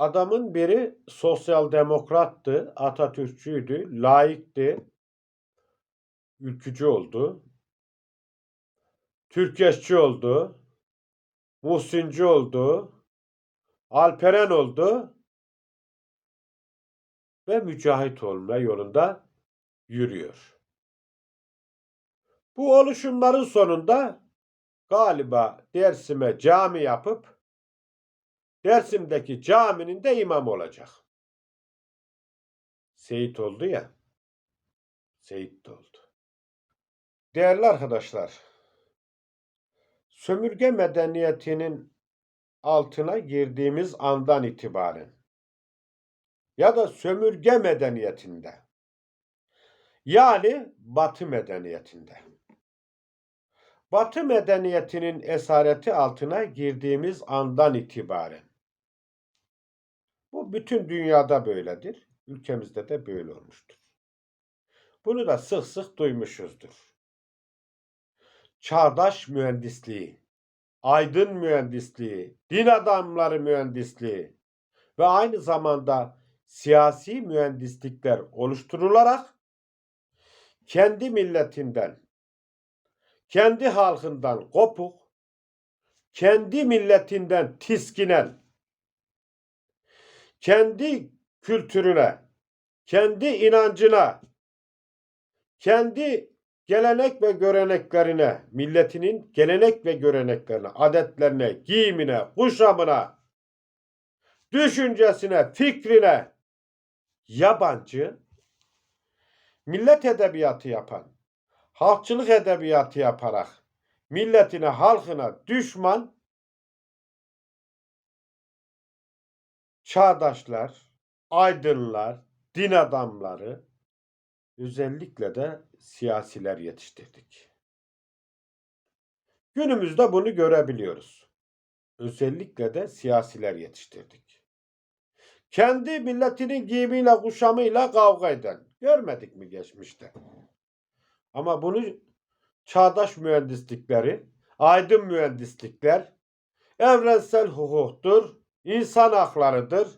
Adamın biri sosyal demokrattı, Atatürkçüydü, laikti, ülkücü oldu, Türkeşçi oldu, Muhsinci oldu, Alperen oldu ve mücahit olma yolunda yürüyor. Bu oluşumların sonunda galiba Dersim'e cami yapıp Dersim'deki caminin de imam olacak. Seyit oldu ya. Seyit de oldu. Değerli arkadaşlar, sömürge medeniyetinin altına girdiğimiz andan itibaren ya da sömürge medeniyetinde yani Batı medeniyetinde Batı medeniyetinin esareti altına girdiğimiz andan itibaren bütün dünyada böyledir. Ülkemizde de böyle olmuştur. Bunu da sık sık duymuşuzdur. Çağdaş mühendisliği, aydın mühendisliği, din adamları mühendisliği ve aynı zamanda siyasi mühendislikler oluşturularak kendi milletinden, kendi halkından kopuk, kendi milletinden tiskinen, kendi kültürüne, kendi inancına, kendi gelenek ve göreneklerine, milletinin gelenek ve göreneklerine, adetlerine, giyimine, kuşamına, düşüncesine, fikrine yabancı millet edebiyatı yapan, halkçılık edebiyatı yaparak milletine, halkına düşman çağdaşlar, aydınlar, din adamları, özellikle de siyasiler yetiştirdik. Günümüzde bunu görebiliyoruz. Özellikle de siyasiler yetiştirdik. Kendi milletinin giyimiyle, kuşamıyla kavga eden. Görmedik mi geçmişte? Ama bunu çağdaş mühendislikleri, aydın mühendislikler, evrensel hukuktur, insan haklarıdır.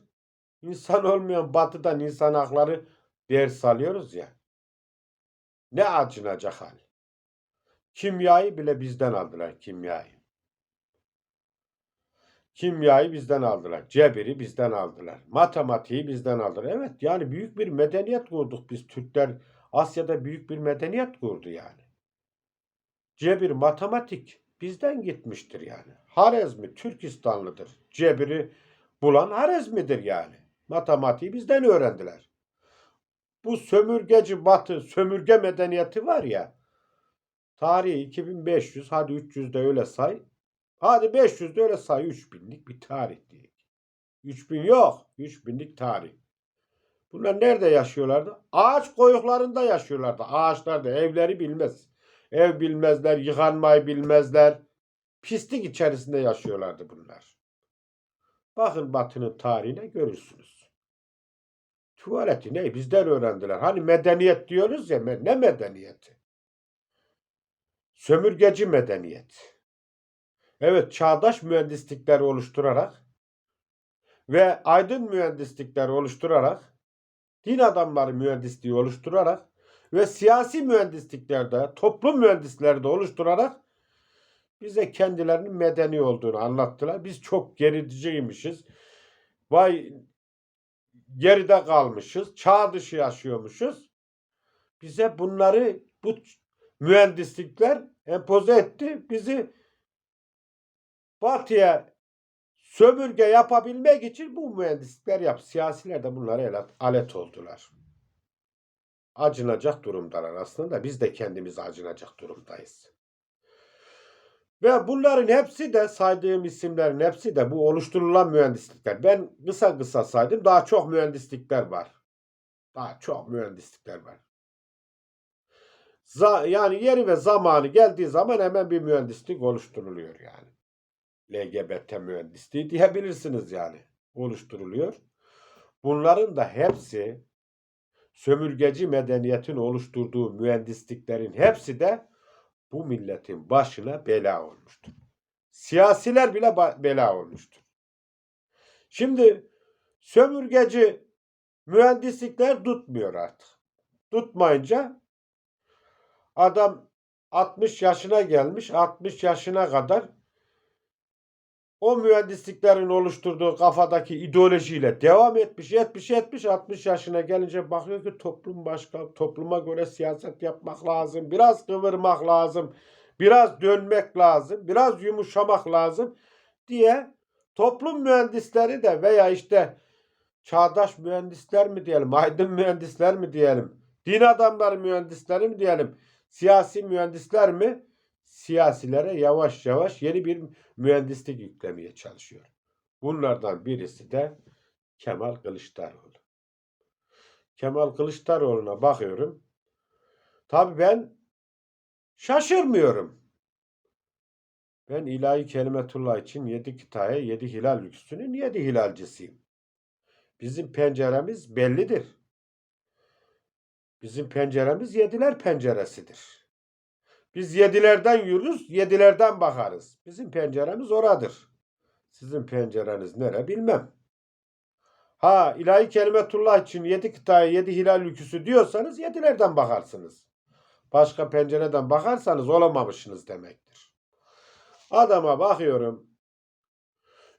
İnsan olmayan batıdan insan hakları ders alıyoruz ya. Ne acınacak hal. Kimyayı bile bizden aldılar kimyayı. Kimyayı bizden aldılar. Cebiri bizden aldılar. Matematiği bizden aldılar. Evet yani büyük bir medeniyet kurduk biz Türkler. Asya'da büyük bir medeniyet kurdu yani. Cebir, matematik bizden gitmiştir yani. Harezmi Türkistanlıdır. Cebiri bulan Harezmidir yani. Matematiği bizden öğrendiler. Bu sömürgeci batı, sömürge medeniyeti var ya. Tarihi 2500, hadi 300 de öyle say. Hadi 500 de öyle say 3000'lik bir tarih diye. 3000 yok. 3000'lik tarih. Bunlar nerede yaşıyorlardı? Ağaç koyuklarında yaşıyorlardı. Ağaçlarda evleri bilmez. Ev bilmezler, yıkanmayı bilmezler. Pislik içerisinde yaşıyorlardı bunlar. Bakın Batı'nın tarihine görürsünüz. Tuvaleti ne? Bizden öğrendiler. Hani medeniyet diyoruz ya. Ne medeniyeti? Sömürgeci medeniyet. Evet çağdaş mühendislikler oluşturarak ve aydın mühendislikler oluşturarak din adamları mühendisliği oluşturarak ve siyasi mühendisliklerde, toplum mühendisleri de oluşturarak bize kendilerinin medeni olduğunu anlattılar. Biz çok geridiciymişiz. Vay geride kalmışız. Çağ dışı yaşıyormuşuz. Bize bunları bu mühendislikler empoze etti. Bizi batıya sömürge yapabilmek için bu mühendislikler yap. Siyasiler de bunlara alet oldular. Acınacak durumdalar aslında. Biz de kendimiz acınacak durumdayız. Ve bunların hepsi de saydığım isimlerin hepsi de bu oluşturulan mühendislikler. Ben kısa kısa saydım. Daha çok mühendislikler var. Daha çok mühendislikler var. Yani yeri ve zamanı geldiği zaman hemen bir mühendislik oluşturuluyor yani. LGBT mühendisliği diyebilirsiniz yani. Oluşturuluyor. Bunların da hepsi sömürgeci medeniyetin oluşturduğu mühendisliklerin hepsi de bu milletin başına bela olmuştur. Siyasiler bile bela olmuştur. Şimdi Sömürgeci mühendislikler tutmuyor artık. Tutmayınca adam 60 yaşına gelmiş. 60 yaşına kadar o mühendisliklerin oluşturduğu kafadaki ideolojiyle devam etmiş, etmiş, etmiş. 60 yaşına gelince bakıyor ki toplum başka, topluma göre siyaset yapmak lazım. Biraz kıvırmak lazım. Biraz dönmek lazım. Biraz yumuşamak lazım diye toplum mühendisleri de veya işte çağdaş mühendisler mi diyelim, aydın mühendisler mi diyelim, din adamları mühendisleri mi diyelim, siyasi mühendisler mi? Siyasilere yavaş yavaş yeni bir mühendislik yüklemeye çalışıyor. Bunlardan birisi de Kemal Kılıçdaroğlu. Kemal Kılıçdaroğlu'na bakıyorum. Tabii ben şaşırmıyorum. Ben ilahi kelimetullah için yedi kitaya yedi hilal lüksünün yedi hilalcisiyim. Bizim penceremiz bellidir. Bizim penceremiz yediler penceresidir. Biz yedilerden yürürüz, yedilerden bakarız. Bizim penceremiz oradır. Sizin pencereniz nere bilmem. Ha ilahi kelimetullah için yedi kıtaya yedi hilal lüküsü diyorsanız yedilerden bakarsınız. Başka pencereden bakarsanız olamamışsınız demektir. Adama bakıyorum.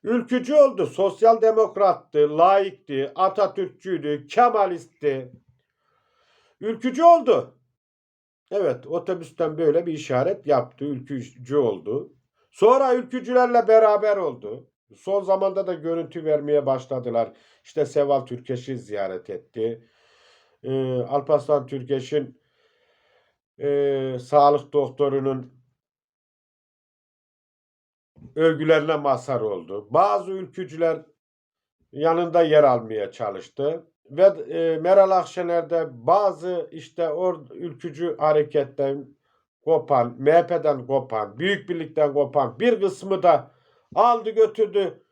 Ülkücü oldu. Sosyal demokrattı, laikti, Atatürkçüydü, Kemalistti. Ülkücü oldu. Evet otobüsten böyle bir işaret yaptı. Ülkücü oldu. Sonra ülkücülerle beraber oldu. Son zamanda da görüntü vermeye başladılar. İşte Seval Türkeş'i ziyaret etti. Ee, Alparslan Türkeş'in e, sağlık doktorunun övgülerine mazhar oldu. Bazı ülkücüler yanında yer almaya çalıştı. Ve e, Meral Akşener de bazı işte o ülkücü hareketten kopan, MHP'den kopan, Büyük Birlik'ten kopan bir kısmı da aldı götürdü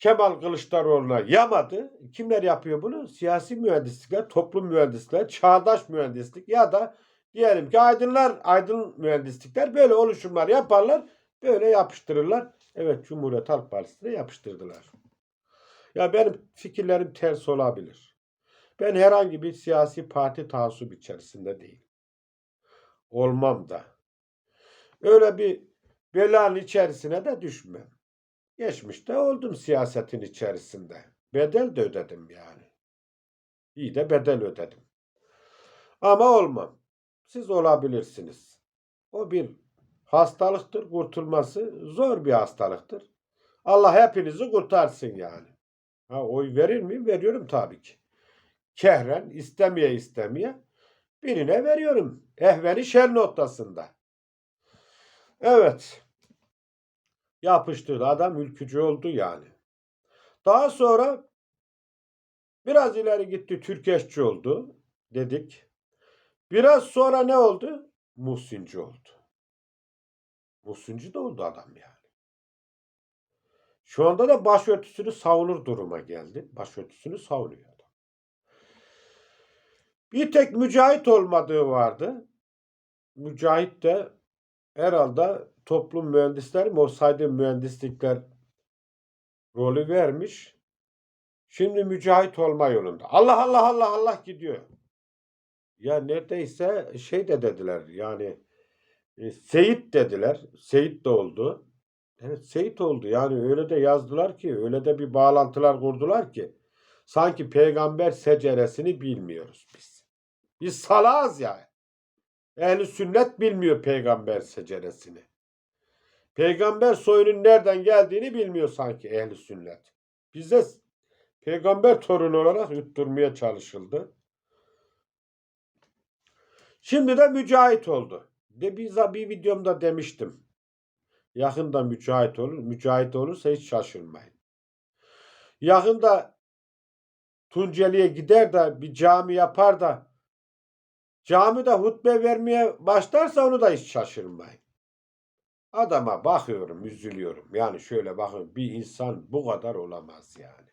Kemal Kılıçdaroğlu'na yamadı. Kimler yapıyor bunu? Siyasi mühendislikler, toplum mühendislikler, çağdaş mühendislik ya da diyelim ki aydınlar, aydın mühendislikler böyle oluşumlar yaparlar. Böyle yapıştırırlar. Evet Cumhuriyet Halk Partisi'ne yapıştırdılar. Ya benim fikirlerim ters olabilir. Ben herhangi bir siyasi parti taassup içerisinde değilim. Olmam da. Öyle bir belanın içerisine de düşmem. Geçmişte oldum siyasetin içerisinde. Bedel de ödedim yani. İyi de bedel ödedim. Ama olmam. Siz olabilirsiniz. O bir hastalıktır. Kurtulması zor bir hastalıktır. Allah hepinizi kurtarsın yani. Ha, oy verir miyim? Veriyorum tabii ki. Kehren istemeye istemeye birine veriyorum. Ehveni şer noktasında. Evet. Yapıştırdı. Adam ülkücü oldu yani. Daha sonra biraz ileri gitti. Türkeşçi oldu. Dedik. Biraz sonra ne oldu? Muhsinci oldu. Muhsinci de oldu adam yani. Şu anda da başörtüsünü savunur duruma geldi. Başörtüsünü savunuyor adam. Bir tek mücahit olmadığı vardı. Mücahit de herhalde toplum mühendisleri mi o saydığım mühendislikler rolü vermiş. Şimdi mücahit olma yolunda. Allah Allah Allah Allah gidiyor. Ya neredeyse şey de dediler yani e, Seyit dediler. Seyit de oldu. Evet Seyit oldu. Yani öyle de yazdılar ki, öyle de bir bağlantılar kurdular ki. Sanki peygamber seceresini bilmiyoruz biz. Biz salağız ya. Ehli sünnet bilmiyor peygamber seceresini. Peygamber soyunun nereden geldiğini bilmiyor sanki ehli sünnet. Bize peygamber torunu olarak yutturmaya çalışıldı. Şimdi de mücahit oldu. De bir, bir videomda demiştim. Yakında mücahit olur. Mücahit olursa hiç şaşırmayın. Yakında Tunceli'ye gider de bir cami yapar da camide hutbe vermeye başlarsa onu da hiç şaşırmayın. Adama bakıyorum, üzülüyorum. Yani şöyle bakın bir insan bu kadar olamaz yani.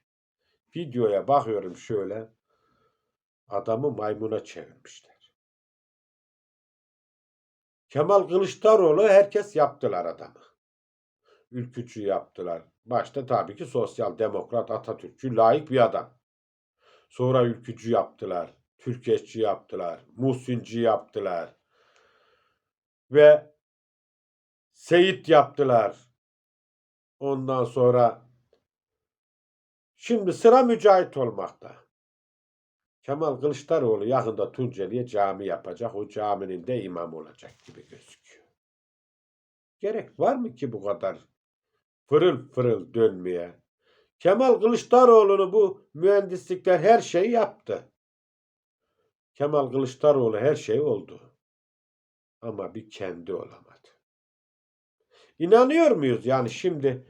Videoya bakıyorum şöyle. Adamı maymuna çevirmişler. Kemal Kılıçdaroğlu herkes yaptılar adamı ülkücü yaptılar. Başta tabii ki sosyal demokrat Atatürkçü layık bir adam. Sonra ülkücü yaptılar. Türkeşçi yaptılar. Muhsinci yaptılar. Ve Seyit yaptılar. Ondan sonra şimdi sıra mücahit olmakta. Kemal Kılıçdaroğlu yakında Tunceli'ye cami yapacak. O caminin de imam olacak gibi gözüküyor. Gerek var mı ki bu kadar fırıl fırıl dönmeye? Kemal Kılıçdaroğlu'nu bu mühendislikler her şeyi yaptı. Kemal Kılıçdaroğlu her şey oldu. Ama bir kendi olamadı. İnanıyor muyuz? Yani şimdi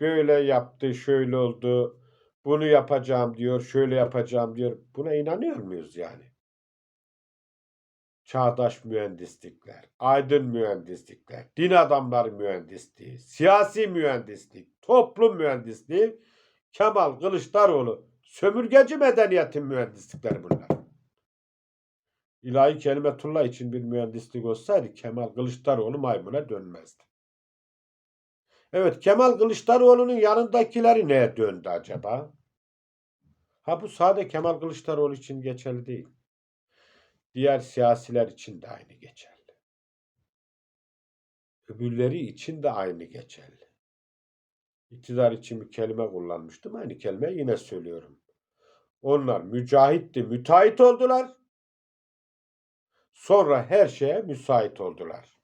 böyle yaptı, şöyle oldu, bunu yapacağım diyor, şöyle yapacağım diyor. Buna inanıyor muyuz yani? Çağdaş mühendislikler, aydın mühendislikler, din adamları mühendisliği, siyasi mühendislik, toplum mühendisliği, Kemal Kılıçdaroğlu sömürgeci medeniyetin mühendislikleri bunlar. İlahi Kelimetullah için bir mühendislik olsaydı Kemal Kılıçdaroğlu maymuna dönmezdi. Evet Kemal Kılıçdaroğlu'nun yanındakileri neye döndü acaba? Ha bu sade Kemal Kılıçdaroğlu için geçerli değil. Diğer siyasiler için de aynı geçerli. Öbürleri için de aynı geçerli. İktidar için bir kelime kullanmıştım. Aynı kelimeyi yine söylüyorum. Onlar mücahitti, müteahhit oldular. Sonra her şeye müsait oldular.